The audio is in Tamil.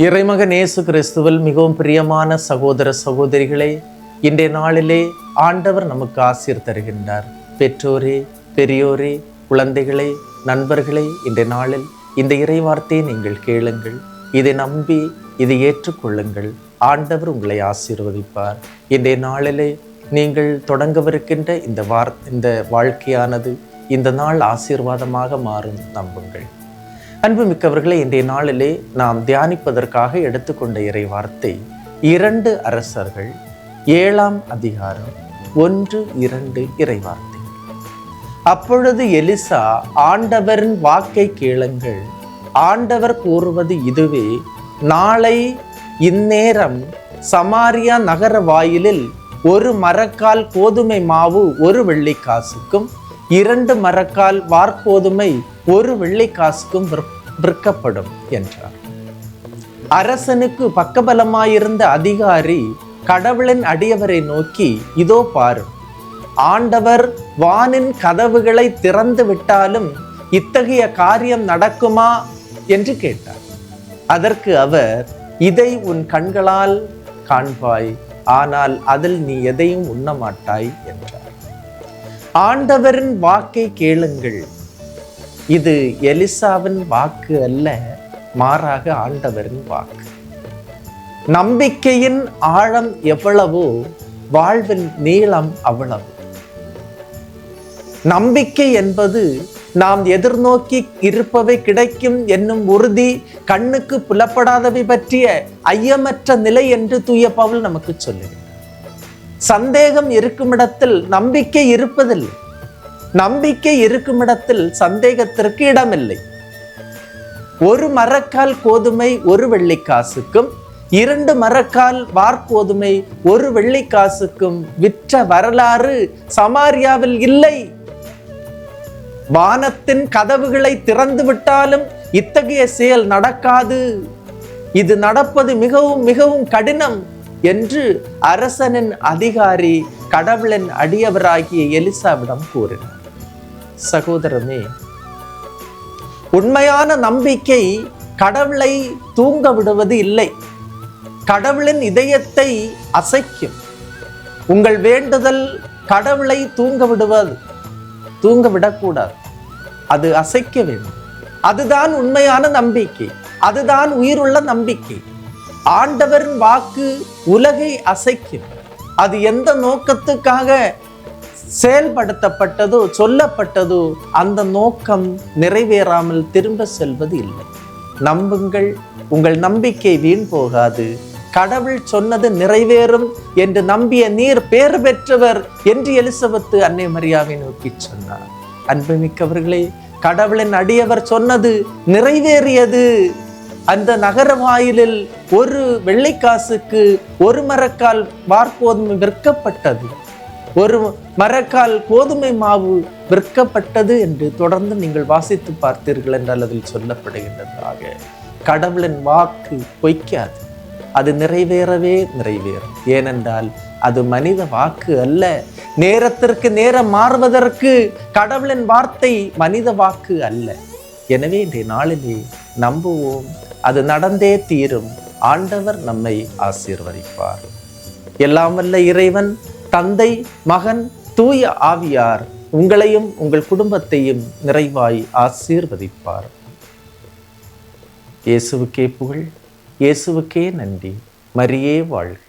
இறைமகன் இயேசு கிறிஸ்துவில் மிகவும் பிரியமான சகோதர சகோதரிகளே இன்றைய நாளிலே ஆண்டவர் நமக்கு ஆசீர் தருகின்றார். பெற்றோரே பெரியோரே குழந்தைகளே நண்பர்களே இன்றைய நாளில் இந்த இறைவார்த்தையை நீங்கள் கேளுங்கள். இதை நம்பி இதை ஏற்றுக்கொள்ளுங்கள். ஆண்டவர் உங்களை ஆசீர்வதிப்பார். இன்றைய நாளிலே நீங்கள் தொடங்கவிருக்கின்ற இந்த வார் இந்த வாழ்க்கையானது இந்த நாள் ஆசீர்வாதமாக மாறும் நம்புங்கள். அன்புமிக்கவர்களை இன்றைய நாளிலே நாம் தியானிப்பதற்காக எடுத்துக்கொண்ட இறை வார்த்தை இரண்டு அரசர்கள் ஏழாம் அதிகாரம் ஒன்று இரண்டு இறை வார்த்தை அப்பொழுது எலிசா ஆண்டவரின் வாக்கை கேளுங்கள். ஆண்டவர் கூறுவது இதுவே நாளை இந்நேரம் சமாரியா நகர வாயிலில் ஒரு மரக்கால் கோதுமை மாவு ஒரு வெள்ளிக்காசுக்கும் இரண்டு மரக்கால் வார்கோதுமை ஒரு வெள்ளை காசுக்கும் விற்கப்படும் என்றார். அரசனுக்கு பக்கபலமாயிருந்த அதிகாரி கடவுளின் அடியவரை நோக்கி இதோ பாரு ஆண்டவர் வானின் கதவுகளை திறந்து விட்டாலும் இத்தகைய காரியம் நடக்குமா என்று கேட்டார். அதற்கு அவர் இதை உன் கண்களால் காண்பாய் ஆனால் அதில் நீ எதையும் உண்ண மாட்டாய் என்றார். ஆண்டவரின் வாக்கை கேளுங்கள். இது எலிசாவின் வாக்கு அல்ல மாறாக ஆண்டவரின் வாக்கு. நம்பிக்கையின் ஆழம் எவ்வளவோ வாழ்வின் நீளம் அவ்வளவு. நம்பிக்கை என்பது நாம் எதிர்நோக்கி இருப்பவை கிடைக்கும் என்னும் உறுதி கண்ணுக்கு புலப்படாதவை பற்றிய ஐயமற்ற நிலை என்று தூய பவுல் நமக்கு சொல்லுகிறார். சந்தேகம் இருக்குமிடத்தில் நம்பிக்கை இருப்பதில்லை. நம்பிக்கை இருக்கும் இடத்தில் சந்தேகத்திற்கு இடமில்லை. ஒரு மரக்கால் கோதுமை ஒரு வெள்ளிக்காசுக்கும் இரண்டு மரக்கால் வார்கோதுமை ஒரு வெள்ளிக்காசுக்கும் விற்ற வரலாறு சமாரியாவில் இல்லை. வானத்தின் கதவுகளை திறந்து விட்டாலும் இத்தகைய செயல் நடக்காது. இது நடப்பது மிகவும் மிகவும் கடினம். என்று அரசனின் அதிகாரி கடவுளின் அடியவராகிய எலிசாவிடம் கூறினார். சகோதரமே உண்மையான நம்பிக்கை கடவுளை தூங்க விடுவது இல்லை. கடவுளின் இதயத்தை அசைக்கும். உங்கள் வேண்டுதல் கடவுளை தூங்க விடுவது. தூங்க விடக்கூடாது. அது அசைக்க வேண்டும். அதுதான் உண்மையான நம்பிக்கை. அதுதான் உயிருள்ள நம்பிக்கை. ஆண்டவரின் வாக்கு உலகை அசைக்கும். அது எந்த நோக்கத்துக்காக செயல்படுத்தப்பட்டதோ சொல்லப்பட்டதோ அந்த நோக்கம் நிறைவேறாமல் திரும்ப செல்வது இல்லை. நம்புங்கள் உங்கள் நம்பிக்கை வீண் போகாது. கடவுள் சொன்னது நிறைவேறும் என்று நம்பிய நீர் பேறு பெற்றவர் என்று எலிசபத்து அன்னை மரியாவை நோக்கி சொன்னார். அன்புமிக்கவர்களே கடவுளின் அடியவர் சொன்னது நிறைவேறியது. அந்த நகர வாயிலில் ஒரு வெள்ளிக்காசுக்கு ஒரு மரக்கால் வார்கோதுமை விற்கப்பட்டது. ஒரு மரக்கால் கோதுமை மாவு விற்கப்பட்டது என்று தொடர்ந்து நீங்கள் வாசித்து பார்த்தீர்கள் என்று அதில் சொல்லப்படுகின்றதாக. கடவுளின் வாக்கு பொய்க்காது. அது நிறைவேறவே நிறைவேறும். ஏனென்றால் அது மனித வாக்கு அல்ல. நேரத்திற்கு நேரம் மாறுவதற்கு கடவுளின் வார்த்தை மனித வாக்கு அல்ல. எனவே இன்றைய நாளிலே நம்புவோம் அது நடந்தே தீரும். ஆண்டவர் நம்மை ஆசீர்வதிப்பார். எல்லாம் வல்ல இறைவன் தந்தை மகன் தூய ஆவியார் உங்களையும் உங்கள் குடும்பத்தையும் நிறைவாய் ஆசீர்வதிப்பார். இயேசுவுக்கே புகழ் இயேசுவுக்கே நன்றி. மரியே வாழ்க.